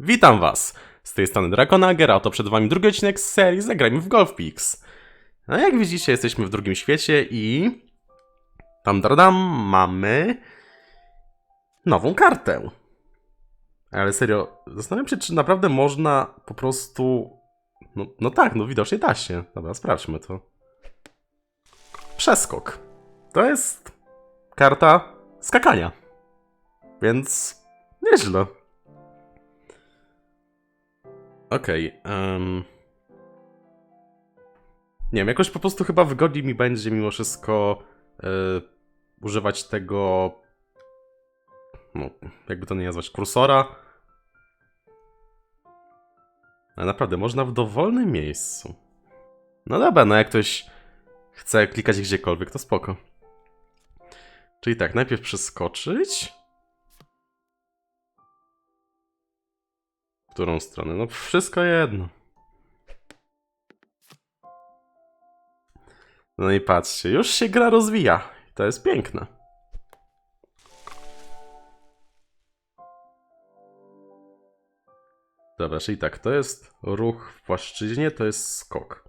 Witam was! Z tej strony Drakonager, a oto przed wami drugi odcinek z serii Zagrajmy w Golf Pix. No jak widzicie, jesteśmy w drugim świecie i... Tam dardam, mamy... Nową kartę. Ale serio, zastanawiam się, czy naprawdę można po prostu... No, no tak, no widocznie da się. Dobra, sprawdźmy to. Przeskok. To jest karta skakania. Więc nieźle. Okej. em. Nie wiem, jakoś po prostu chyba wygodniej mi będzie mimo wszystko e, używać tego. No, jakby to nie nazwać, kursora. Ale naprawdę, można w dowolnym miejscu. No dobra, no jak ktoś chce klikać gdziekolwiek, to spoko. Czyli tak, najpierw przeskoczyć. Którą stronę? No wszystko jedno. No i patrzcie, już się gra rozwija. To jest piękne. Dobra, czyli tak, to jest ruch w płaszczyźnie, to jest skok.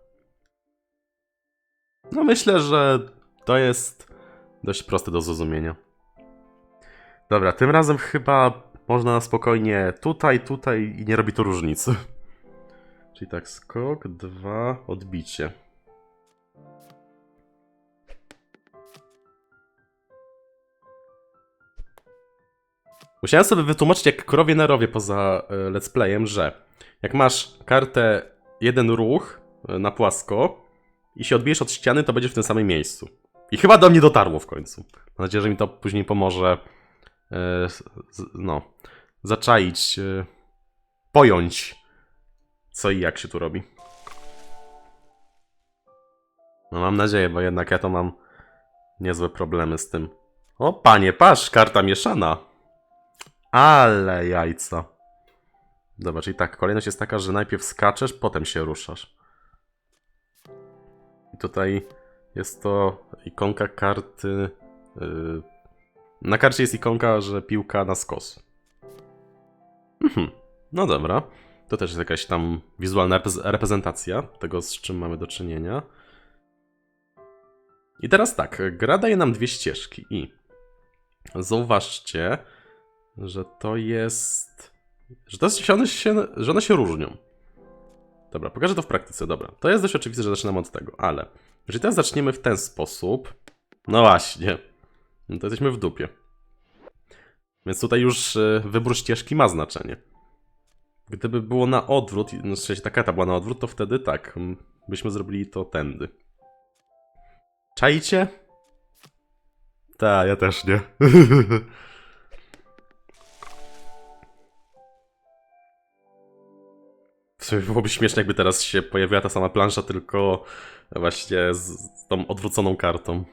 No myślę, że to jest dość proste do zrozumienia. Dobra, tym razem chyba można na spokojnie tutaj, tutaj i nie robi to różnicy. Czyli tak, skok, dwa, odbicie. Musiałem sobie wytłumaczyć jak krowie na rowie poza e, let's playem, że jak masz kartę jeden ruch e, na płasko i się odbijesz od ściany, to będziesz w tym samym miejscu. I chyba do mnie dotarło w końcu. Mam nadzieję, że mi to później pomoże no, zaczaić, e, pojąć, co i jak się tu robi. No mam nadzieję, bo jednak ja to mam niezłe problemy z tym. O, panie, patrz, karta mieszana. Ale jajca. Dobra, czyli tak, kolejność jest taka, że najpierw skaczesz, potem się ruszasz. I tutaj jest to ikonka karty. Yy, na karcie jest ikonka, że piłka na skos. Mhm. No dobra. To też jest jakaś tam wizualna repre- reprezentacja tego, z czym mamy do czynienia. I teraz tak, gra daje nam dwie ścieżki i zauważcie, że to jest... że, to jest, że, one się, że one się różnią. Dobra, pokażę to w praktyce, dobra. To jest dość oczywiste, że zaczynamy od tego, ale jeżeli teraz zaczniemy w ten sposób, no właśnie, no to jesteśmy w dupie. Więc tutaj już e, wybór ścieżki ma znaczenie. Gdyby było na odwrót, no w sensie ta karta była na odwrót, to wtedy tak, byśmy zrobili to tędy. Czajcie? Ta, ja też nie. W sumie byłoby śmieszne, jakby teraz się pojawiła ta sama plansza, tylko właśnie z tą odwróconą kartą.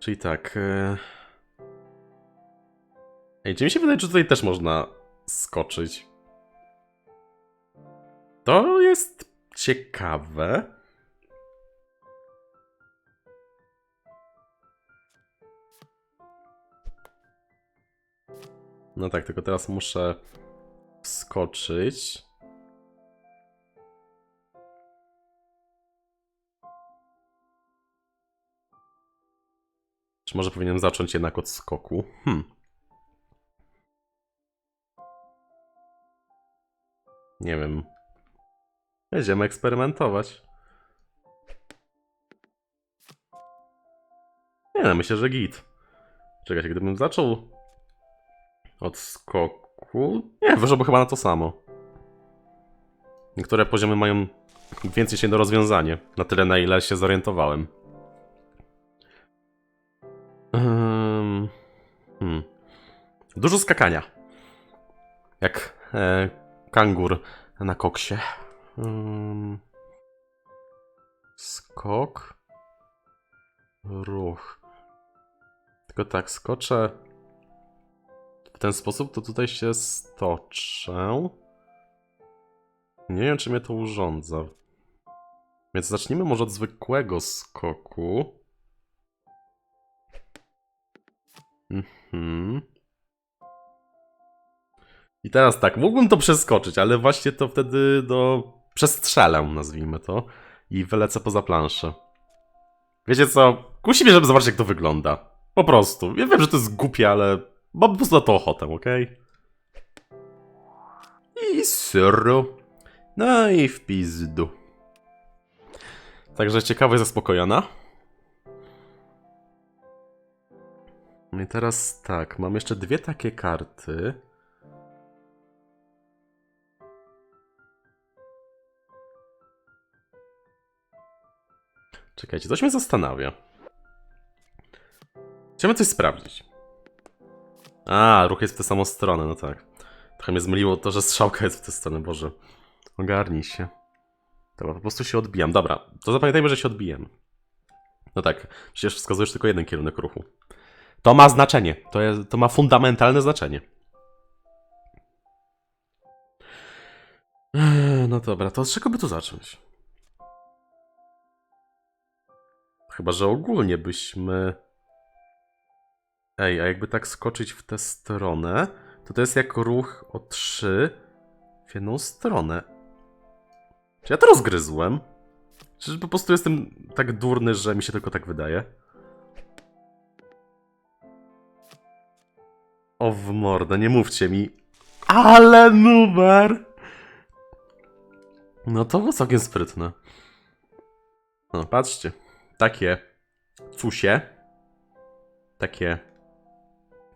Czyli tak. e, Ej, czy mi się wydaje, że tutaj też można skoczyć? To jest ciekawe. No tak, tylko teraz muszę wskoczyć. Może powinienem zacząć jednak od skoku? Hmm. Nie wiem. Będziemy eksperymentować. Nie no, myślę, że git. Czekajcie, gdybym zaczął od skoku... Nie, wyszłoby chyba na to samo. Niektóre poziomy mają więcej się do rozwiązania. Na tyle, na ile się zorientowałem. Dużo skakania. Jak e, kangur na koksie. Skok. Ruch. Tylko tak, skoczę w ten sposób, to tutaj się stoczę. Nie wiem, czy mnie to urządza. Więc zacznijmy może od zwykłego skoku. Mhm. I teraz tak, mógłbym to przeskoczyć, ale właśnie to wtedy do... przestrzelę, nazwijmy to, i wylecę poza planszę. Wiecie co? Kusi mnie, żeby zobaczyć, jak to wygląda. Po prostu. Ja wiem, że to jest głupie, ale mam po prostu na to ochotę, okej? I syru. No i w pizdu. Także ciekawe zaspokojona. No i teraz tak, mam jeszcze dwie takie karty. Czekajcie, coś mnie zastanawia. Chciałbym coś sprawdzić. A, ruch jest w tę samą stronę, no tak. Trochę mnie zmyliło to, że strzałka jest w tę stronę, Boże. Ogarnij się. Dobra, po prostu się odbijam. Dobra, to zapamiętajmy, że się odbijam. No tak, przecież wskazujesz tylko jeden kierunek ruchu. To ma znaczenie. To, jest, to ma fundamentalne znaczenie. No dobra, to od czego by tu zacząć? Chyba, że ogólnie byśmy... Ej, a jakby tak skoczyć w tę stronę, to to jest jak ruch o 3 w jedną stronę. Czy ja to rozgryzłem? Czy po prostu jestem tak durny, że mi się tylko tak wydaje? O w mordę, nie mówcie mi. Ale numer! No to było całkiem sprytne. No, patrzcie. Takie cusie. Takie...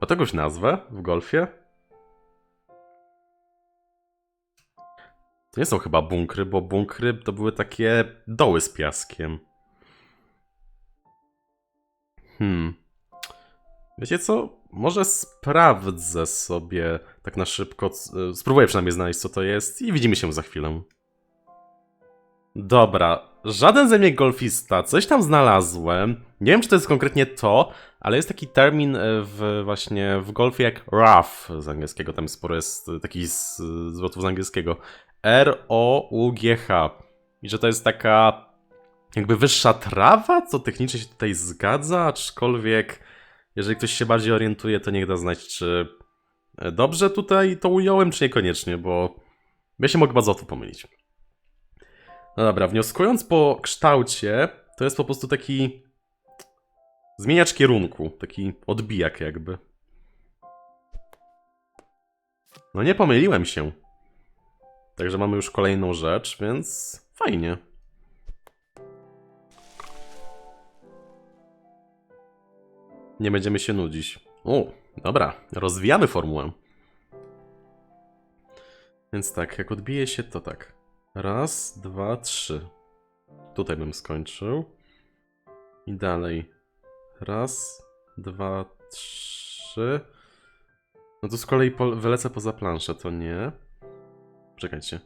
Ma to jakąś nazwę w golfie? To nie są chyba bunkry, bo bunkry to były takie doły z piaskiem. Hmm. Wiecie co? Może sprawdzę sobie tak na szybko. Spróbuję przynajmniej znaleźć, co to jest, i widzimy się za chwilę. Dobra, żaden ze mnie golfista, coś tam znalazłem. Nie wiem, czy to jest konkretnie to, ale jest taki termin e, w właśnie w golfie jak rough z angielskiego, tam sporo jest e, takich z- zwrotów z angielskiego. R-O-U-G-H. I że to jest taka jakby wyższa trawa, co technicznie się tutaj zgadza, aczkolwiek jeżeli ktoś się bardziej orientuje, to niech da znać, czy e, dobrze tutaj to ująłem, czy niekoniecznie, bo ja się mogę bardzo łatwo pomylić. No dobra, wnioskując po kształcie, to jest po prostu taki zmieniacz kierunku, taki odbijak jakby. No nie pomyliłem się. Także mamy już kolejną rzecz, więc fajnie. Nie będziemy się nudzić. O, dobra, rozwijamy formułę. Więc tak, jak odbije się, to tak. Raz, dwa, trzy. Tutaj bym skończył. I dalej. Raz, dwa, trzy. No to z kolei po, wylecę poza planszę, to nie. Czekajcie.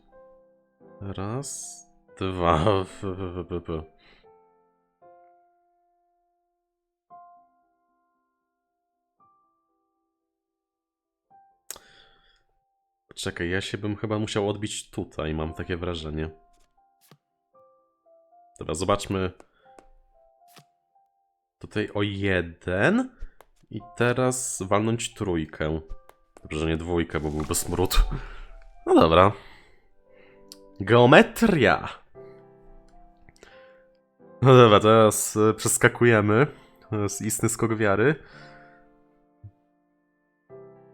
Raz, dwa. Czekaj, ja się bym chyba musiał odbić tutaj, mam takie wrażenie. Dobra, zobaczmy. Tutaj o jeden. I teraz walnąć trójkę. Dobrze, że nie dwójkę, bo byłby smród. No dobra. Geometria. No dobra, teraz e, przeskakujemy. To jest istny skok wiary.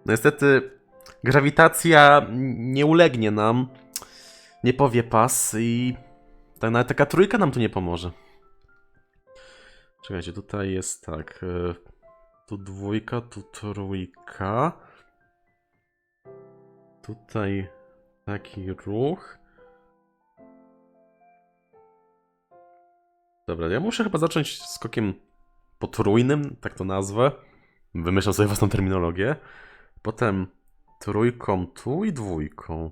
No niestety grawitacja nie ulegnie nam. Nie powie pas i ta, nawet taka trójka nam tu nie pomoże. Czekajcie, tutaj jest tak. e, Tu dwójka, tu trójka. Tutaj taki ruch. Dobra, ja muszę chyba zacząć skokiem potrójnym, tak to nazwę. Wymyślam sobie własną terminologię. Potem trójką tu i dwójką.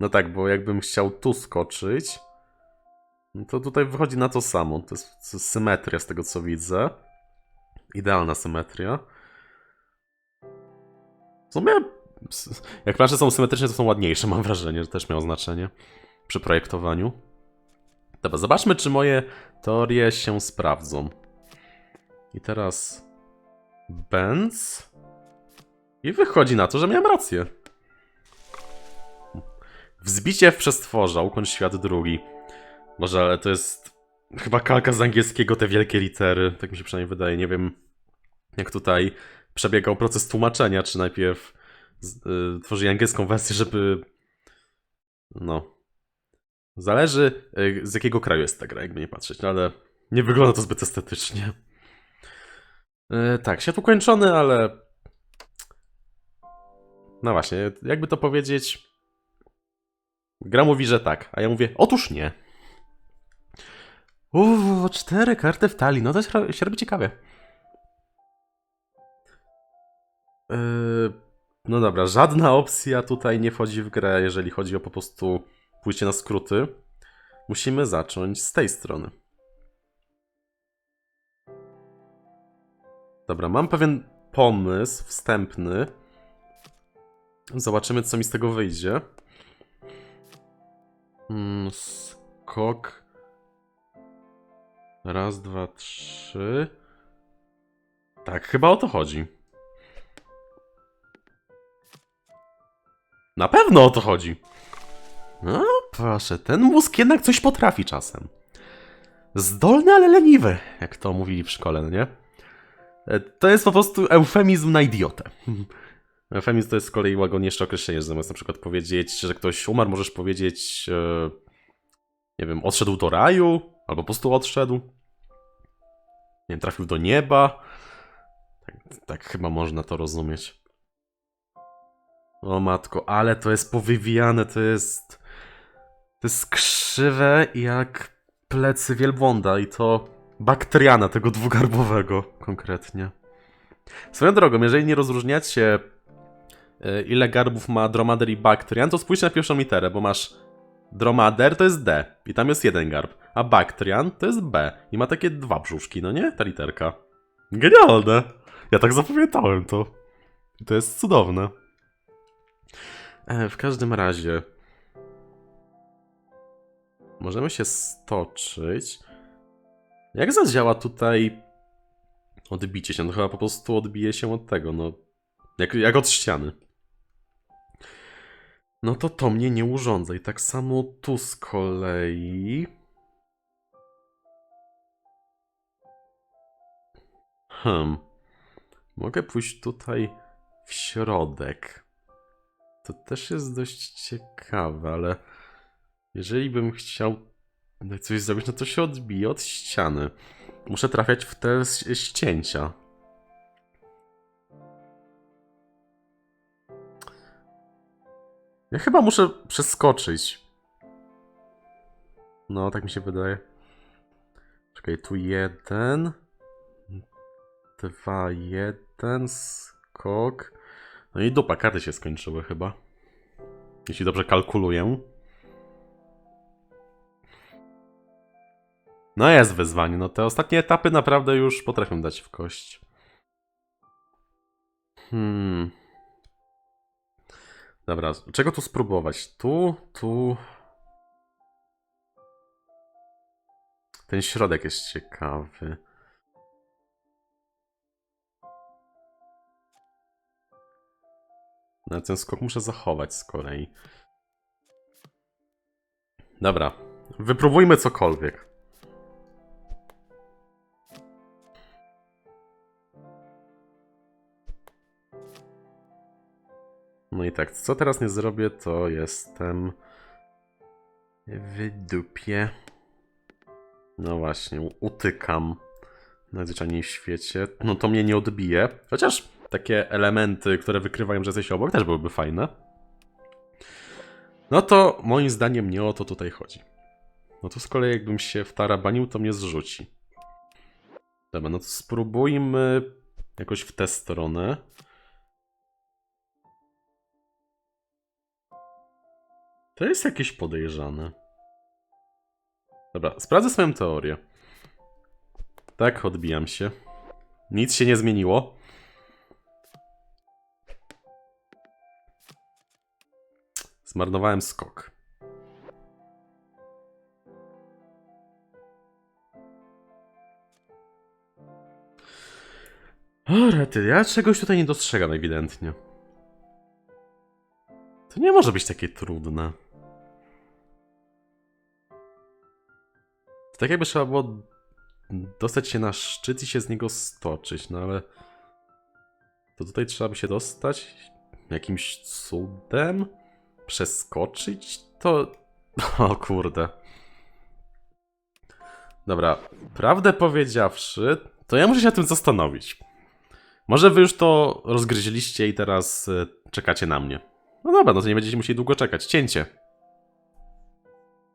No tak, bo jakbym chciał tu skoczyć, no to tutaj wychodzi na to samo. To jest, symetria z tego co widzę. Idealna symetria. W sumie, jak plansze są symetryczne, to są ładniejsze, mam wrażenie, że też miało znaczenie przy projektowaniu. Dobra, zobaczmy, czy moje teorie się sprawdzą. I teraz Benz. I wychodzi na to, że miałem rację. Wzbicie w przestworza, ukończ świat drugi. Może, ale to jest chyba kalka z angielskiego, te wielkie litery. Tak mi się przynajmniej wydaje. Nie wiem, jak tutaj przebiegał proces tłumaczenia, czy najpierw y, tworzyli angielską wersję, żeby. No. Zależy, y, z jakiego kraju jest ta gra, jakby nie patrzeć, no ale nie wygląda to zbyt estetycznie. Y, tak, świat ukończony, ale. No właśnie, jakby to powiedzieć. Gra mówi, że tak, a ja mówię, otóż nie. Uuu, cztery karty w talii, no to się robi ciekawie. Yy, no dobra, żadna opcja tutaj nie wchodzi w grę, jeżeli chodzi o po prostu pójście na skróty. Musimy zacząć z tej strony. Dobra, mam pewien pomysł wstępny. Zobaczymy, co mi z tego wyjdzie. Mm, skok. Raz, dwa, trzy. Tak, chyba o to chodzi. Na pewno o to chodzi. No, proszę, ten mózg jednak coś potrafi czasem. Zdolny, ale leniwy, jak to mówili w szkole, no nie? E, To jest po prostu eufemizm na idiotę. Eufemizm to jest z kolei łagodniejsze określenie, zamiast na przykład powiedzieć, że ktoś umarł, możesz powiedzieć, e, nie wiem, odszedł do raju, albo po prostu odszedł. Nie wiem, trafił do nieba. Tak, tak chyba można to rozumieć. O matko, ale to jest powywijane, to jest... To jest krzywe jak plecy wielbłąda i to bakteriana tego dwugarbowego konkretnie. Swoją drogą, jeżeli nie rozróżniacie e, ile garbów ma dromader i bakterian, to spójrzcie na pierwszą literę, bo masz dromader to jest D i tam jest jeden garb, a bakterian to jest B i ma takie dwa brzuszki, no nie? Ta literka. Genialne! Ja tak zapamiętałem to. To jest cudowne. E, w każdym razie możemy się stoczyć. Jak zadziała tutaj odbicie się? No chyba po prostu odbije się od tego, no. Jak, jak od ściany. No to to mnie nie urządza. I tak samo tu z kolei. Hmm. Mogę pójść tutaj w środek. To też jest dość ciekawe, ale jeżeli bym chciał coś zrobić, no to się odbije od ściany. Muszę trafiać w te ścięcia. Ja chyba muszę przeskoczyć. No, tak mi się wydaje. Czekaj, tu jeden. Dwa, jeden, skok. No i dupa, karty się skończyły chyba. Jeśli dobrze kalkuluję. No jest wyzwanie, no te ostatnie etapy naprawdę już potrafią dać w kość. Hmm. Dobra, czego tu spróbować? Tu, tu. Ten środek jest ciekawy. No, ten skok muszę zachować z kolei. Dobra, wypróbujmy cokolwiek. No i tak, co teraz nie zrobię, to jestem w dupie. No właśnie, utykam najzwyczajniej w świecie. No to mnie nie odbije. Chociaż takie elementy, które wykrywają, że jesteś obok, też byłyby fajne. No to moim zdaniem nie o to tutaj chodzi. No to z kolei jakbym się wtarabanił, to mnie zrzuci. Dobra, no to spróbujmy jakoś w tę stronę. To jest jakieś podejrzane. Dobra, sprawdzę swoją teorię. Tak, odbijam się. Nic się nie zmieniło. Zmarnowałem skok. O, rety, ja czegoś tutaj nie dostrzegam ewidentnie. To nie może być takie trudne. Tak jakby trzeba było dostać się na szczyt i się z niego stoczyć, no ale... To tutaj trzeba by się dostać jakimś cudem? Przeskoczyć? To... O kurde. Dobra, prawdę powiedziawszy, to ja muszę się nad tym zastanowić. Może wy już to rozgryźliście i teraz y, czekacie na mnie. No dobra, no to nie będziecie musieli długo czekać. Cięcie.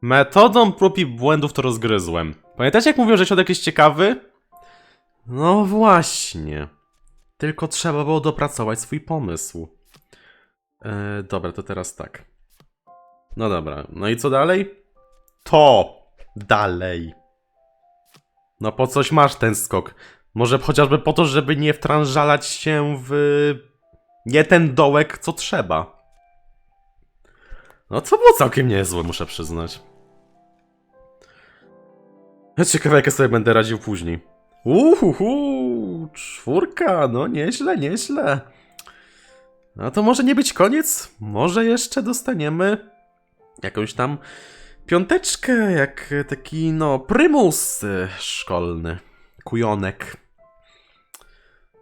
Metodą prób i błędów to rozgryzłem. Pamiętacie jak mówiłem, że środek jest ciekawy? No właśnie. Tylko trzeba było dopracować swój pomysł. E, dobra, to teraz tak. No dobra, no i co dalej? To dalej. No po coś masz ten skok. Może chociażby po to, żeby nie wtrążalać się w... Nie ten dołek, co trzeba. No to było całkiem niezłe, muszę przyznać. Ciekawe, jak ja sobie będę radził później. Uhuhu, czwórka, no nieźle, nieźle. A to może nie być koniec? Może jeszcze dostaniemy jakąś tam piąteczkę, jak taki, no, prymus szkolny. Kujonek.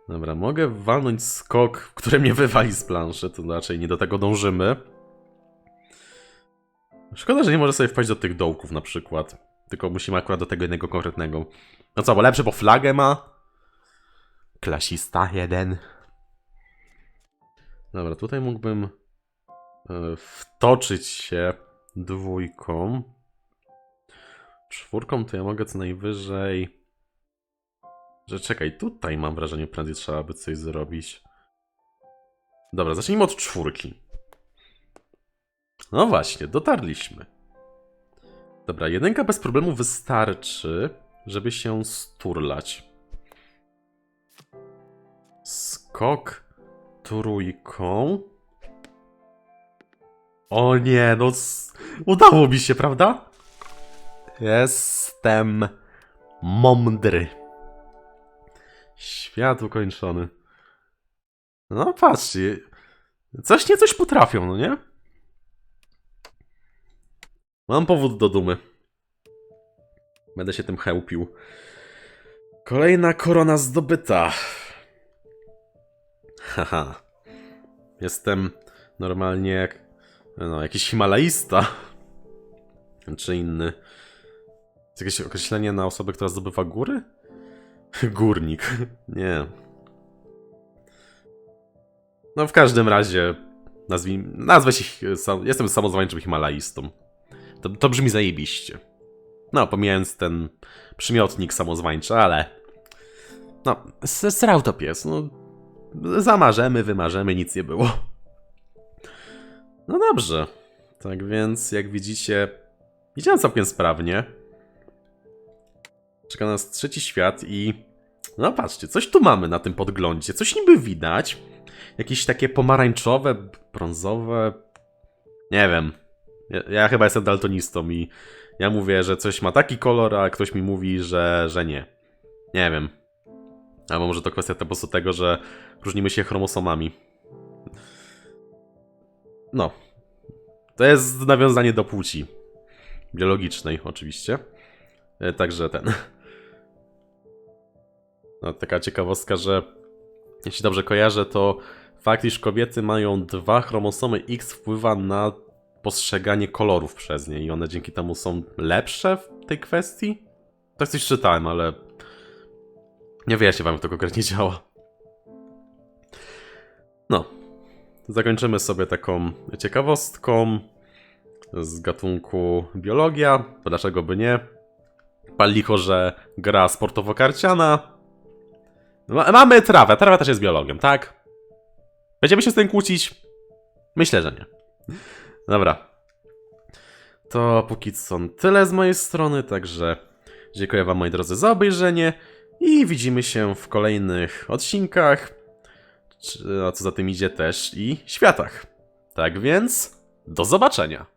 Dobra, mogę walnąć skok, który mnie wywali z planszy, to raczej nie do tego dążymy. Szkoda, że nie może sobie wpaść do tych dołków na przykład. Tylko musimy akurat do tego jednego konkretnego. No co, bo lepsze, bo flagę ma. Klasista jeden. Dobra, tutaj mógłbym e, wtoczyć się dwójką. Czwórką to ja mogę co najwyżej... Że czekaj, tutaj mam wrażenie, prędzej trzeba by coś zrobić. Dobra, zacznijmy od czwórki. No właśnie, dotarliśmy. Dobra, jedynka bez problemu wystarczy, żeby się sturlać. Skok trójką. O nie, no udało mi się, prawda? Jestem mądry. Świat ukończony. No patrzcie, coś nie coś potrafią, no nie? Mam powód do dumy. Będę się tym chełpił. Kolejna korona zdobyta. Haha. Jestem normalnie jak no, jakiś himalaista. Czy inny. Jest jakieś określenie na osobę, która zdobywa góry? Górnik. Nie. No w każdym razie nazwij, nazwę się, jestem samozwańczym himalaistą. To, to brzmi zajebiście. No, pomijając ten przymiotnik samozwańczy, ale... No, srał to pies, no... Zamarzemy, wymarzemy, nic nie było. No dobrze. Tak więc, jak widzicie, idziemy całkiem sprawnie. Czeka nas trzeci świat i... No patrzcie, coś tu mamy na tym podglądzie. Coś niby widać. Jakieś takie pomarańczowe, brązowe... Nie wiem. Ja, ja chyba jestem daltonistą i ja mówię, że coś ma taki kolor, a ktoś mi mówi, że, że nie. Nie wiem. Albo może to kwestia po prostu tego, że różnimy się chromosomami. No. To jest nawiązanie do płci. Biologicznej, oczywiście. E, Także ten. No, taka ciekawostka, że jeśli dobrze kojarzę, to fakt, iż kobiety mają dwa chromosomy X wpływa na postrzeganie kolorów przez nie i one dzięki temu są lepsze w tej kwestii? Tak coś czytałem, ale nie wyjaśnię wam, jak to konkretnie działa. No. Zakończymy sobie taką ciekawostką z gatunku biologia, dlaczego by nie? Pal licho, że gra sportowo-karciana. Ma mamy trawę, trawa też jest biologiem, tak? Będziemy się z tym kłócić? Myślę, że nie. Dobra. To póki co tyle z mojej strony, także dziękuję wam moi drodzy za obejrzenie i widzimy się w kolejnych odcinkach, a co za tym idzie też i światach. Tak więc, do zobaczenia.